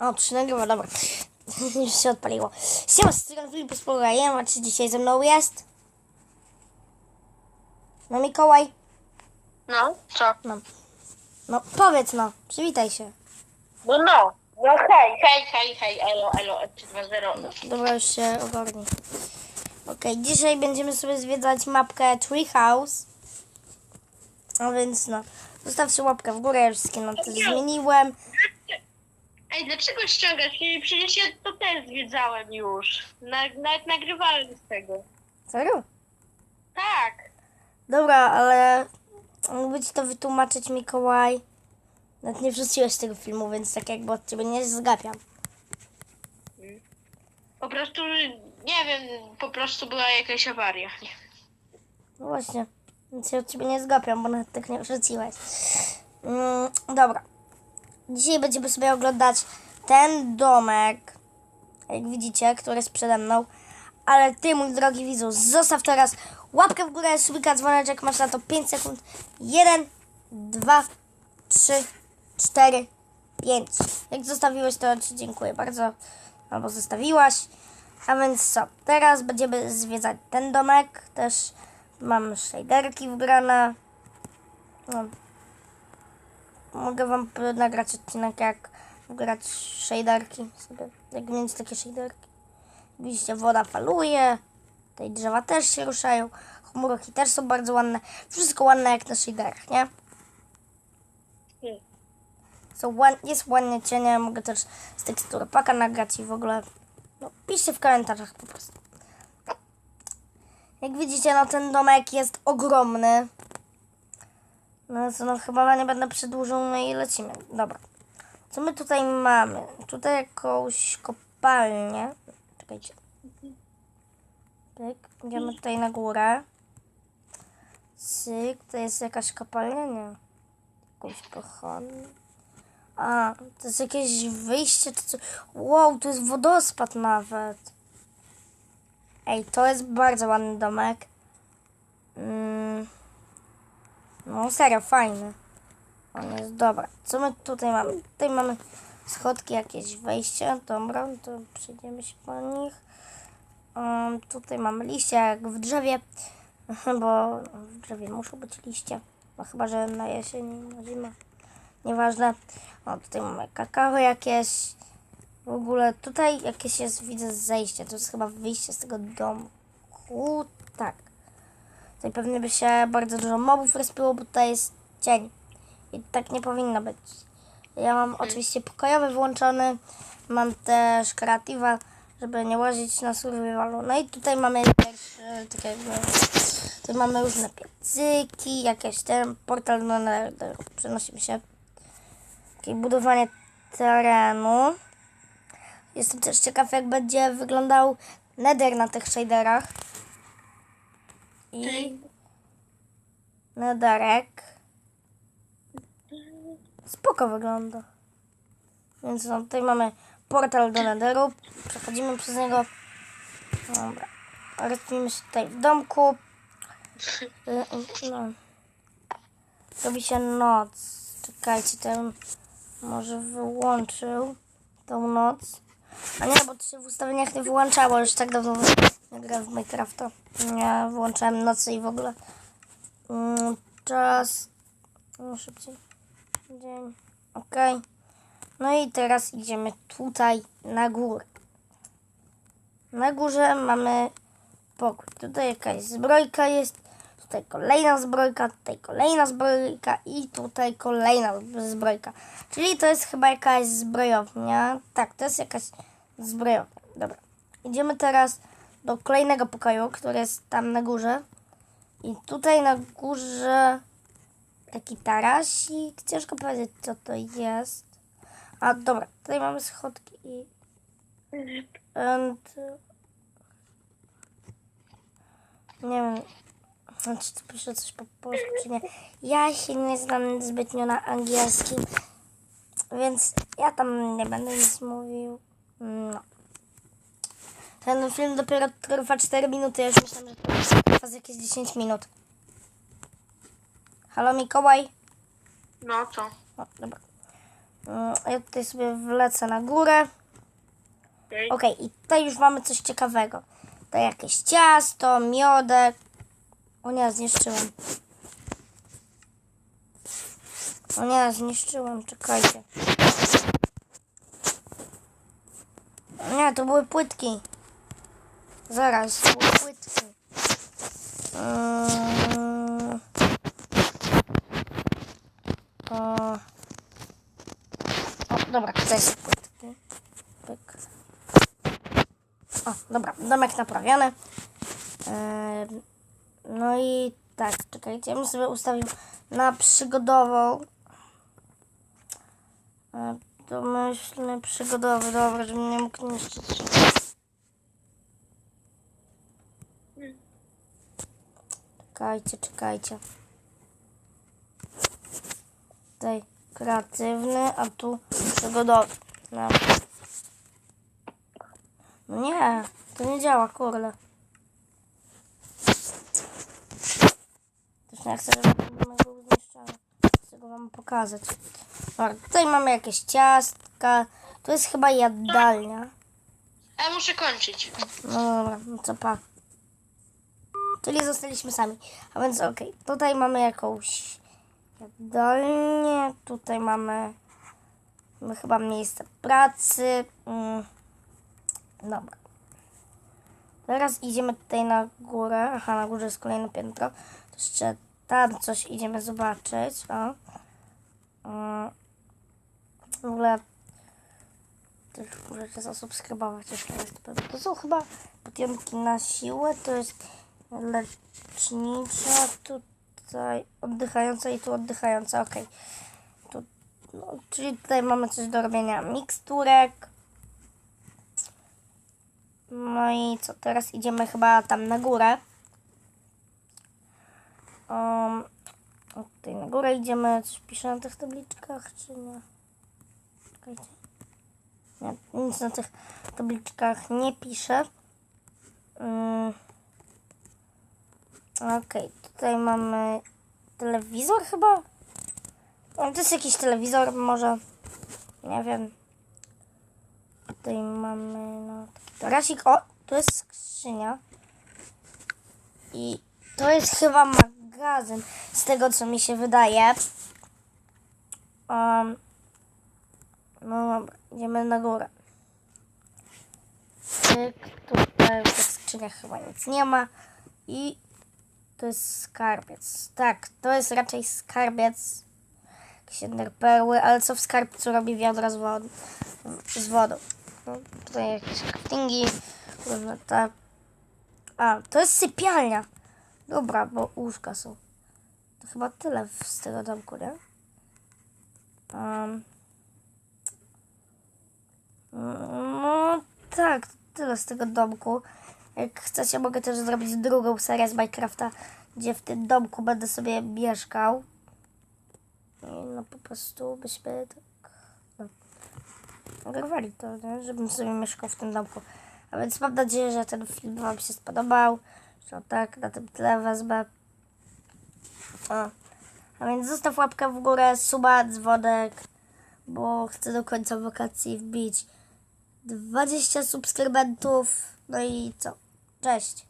O, trzy nagrywa, dobra. Już się odpaliło. Siema, z strony Filip z Pogajem, a czy dzisiaj ze mną jest? No Mikołaj? No, co? No. No powiedz no, przywitaj się. No, no. No hej, hej, hej, hej, elo, elo, 320. Dobra, już się ogarnij. Okej, dzisiaj będziemy sobie zwiedzać mapkę Treehouse. A więc no, zostawcie łapkę w górę, ja już skin to zmieniłem. Ej, dlaczego ściągasz? Przecież ja to też zwiedzałem już. Na, nawet nagrywałem z tego. Serio? Tak. Dobra, ale mógłby ci to wytłumaczyć Mikołaj. Nawet nie wrzuciłeś tego filmu, więc tak jakby od ciebie nie zgapiam. Po prostu, nie wiem, po prostu była jakaś awaria. Nie. No właśnie, więc się od ciebie nie zgapiam, bo nawet tak nie wrzuciłeś. Mm, dobra. Dzisiaj będziemy sobie oglądać ten domek, jak widzicie, który jest przede mną. Ale ty, mój drogi widzu, zostaw teraz łapkę w górę, subika, dzwoneczek, masz na to 5 sekund. 1, 2, 3, 4, 5. Jak zostawiłeś, to ci dziękuję bardzo. Albo zostawiłaś. A więc co? Teraz będziemy zwiedzać ten domek. Też mam shaderki wgrane. No. Mogę wam nagrać odcinek, jak wgrać shaderki sobie. Jak mieć takie shaderki. Widzicie, woda faluje. Tutaj drzewa też się ruszają. Chmurki też są bardzo ładne. Wszystko ładne jak na shaderach, nie? Są jest ładnie cienie, mogę też z tekstury paka nagrać i w ogóle no, piszcie w komentarzach po prostu. Jak widzicie, no ten domek jest ogromny. No co, no chyba nie będę przedłużał, no i lecimy. Dobra. Co my tutaj mamy? Tutaj jakąś kopalnię. Czekajcie. Pyk. Idziemy tutaj na górę. Cyk. To jest jakaś kopalnia? Nie. Jakąś pochodnię. A, to jest jakieś wyjście czy co? Wow, to jest wodospad nawet. Ej, to jest bardzo ładny domek. Mm. No serio, fajny. On jest dobra. Co my tutaj mamy? Tutaj mamy schodki, jakieś wejście. Dobra, to przejdziemy się po nich. Um, tutaj mamy liście jak w drzewie, bo w drzewie muszą być liście. No chyba, że na jesień, na zimę. Nieważne. O, tutaj mamy kakao jakieś. W ogóle tutaj jakieś jest, widzę, zejście. To jest chyba wyjście z tego domku. Tak. Tutaj pewnie by się bardzo dużo mobów respiło, bo tutaj jest cień. I tak nie powinno być. Ja mam oczywiście pokojowy włączony. Mam też kreatywa, żeby nie łazić na survivalu. No i tutaj mamy też e, tak jakby... Tutaj mamy różne piecyki, jakieś ten portal do Nether. Przenosimy się. Takie budowanie terenu. Jestem też ciekaw, jak będzie wyglądał Nether na tych shaderach. I Netherek. Spoko wygląda. Więc no, tutaj mamy portal do Netheru. Przechodzimy przez niego. Dobra. Rozpijmy się tutaj w domku. Y, y, No. Robi się noc. Czekajcie, ten może wyłączył tą noc. A nie, bo to się w ustawieniach nie wyłączało. Już tak dawno gra w Minecrafta. Nie wyłączałem nocy i w ogóle. Mm, Czas. No, szybciej. Dzień. Okej. No i teraz idziemy tutaj na górę. Na górze mamy pokój. Tutaj jakaś zbrojka jest. Tutaj kolejna zbrojka, tutaj kolejna zbrojka i tutaj kolejna zbrojka. Czyli to jest chyba jakaś zbrojownia. Tak, to jest jakaś zbrojownia. Dobra. Idziemy teraz do kolejnego pokoju, który jest tam na górze. I tutaj na górze taki tarasik. Ciężko powiedzieć, co to jest. A dobra, tutaj mamy schodki i. And... Nie wiem, czy to pisze coś po polsku, czy nie. Ja się nie znam zbytnio na angielskim, więc ja tam nie będę nic mówił. No. Ten film dopiero trwa 4 minuty, ja już myślałem, że z jakieś 10 minut. Halo Mikołaj? No co? O, dobra. Mm, Ja tutaj sobie wlecę na górę. Okej. Okej, i tutaj już mamy coś ciekawego. To jakieś ciasto, miodek. O nie, zniszczyłem. O nie, zniszczyłem, czekajcie. Nie, to były płytki. Zaraz, płytki. Mm. O. dobra, tutaj są płytki. Pyk. O, dobra, domek naprawiony. Em, no i tak, czekajcie, ja bym sobie ustawił na przygodową. E, Domyślny przygodowy, dobra, żebym nie mógł niszczyć. Czekajcie, czekajcie. Tutaj kreatywny, a tu przygodowy. No. No nie, to nie działa, kurde. Też nie chcę, żeby był zniszczony. Chcę go wam pokazać. Dobra, tutaj mamy jakieś ciastka. To jest chyba jadalnia. Ja muszę kończyć. No dobra, no co pa. Czyli zostaliśmy sami. A więc okej, tutaj mamy jakąś jadalnię. Tutaj mamy, mamy chyba miejsce pracy. Mm. Dobra. Teraz idziemy tutaj na górę. Aha, na górze jest kolejne piętro. To jeszcze tam coś idziemy zobaczyć. O. Mm. W ogóle też możecie zasubskrybować jeszcze raz. to są chyba potionki na siłę. To jest lecznicza, tutaj oddychająca i tu oddychająca. Okej. Tu, no, czyli tutaj mamy coś do robienia miksturek. No i co, teraz idziemy chyba tam na górę. Um, tutaj na górę idziemy. Coś pisze na tych tabliczkach, czy nie? Czekajcie. Nie, nic na tych tabliczkach nie pisze. Mm. Okej, tutaj mamy telewizor chyba? O, to jest jakiś telewizor, może. Nie wiem. Tutaj mamy no, taki tarasik. O, tu jest skrzynia. I to jest chyba magazyn, z tego co mi się wydaje. Um, no dobra, idziemy na górę. Tyk, tutaj w skrzyniach chyba nic nie ma. I to jest skarbiec. Tak, to jest raczej skarbiec. Jakieś perły, ale co w skarbcu robi wiadro z, wod- z wodą? No, tutaj jakieś craftingi. różne te. A, to jest sypialnia. Dobra, bo łóżka są. To chyba tyle z tego domku, nie? Um, no tak, tyle z tego domku. Jak chcecie, mogę też zrobić drugą serię z Minecrafta, gdzie w tym domku będę sobie mieszkał. I no po prostu byśmy tak no, nagrywali to, nie? żebym sobie mieszkał w tym domku. A więc mam nadzieję, że ten film Wam się spodobał. Że tak, na tym tle wezmę. O. A więc zostaw łapkę w górę, suba, dzwonek, bo chcę do końca wakacji wbić 20 subskrybentów. No i co? Cześć.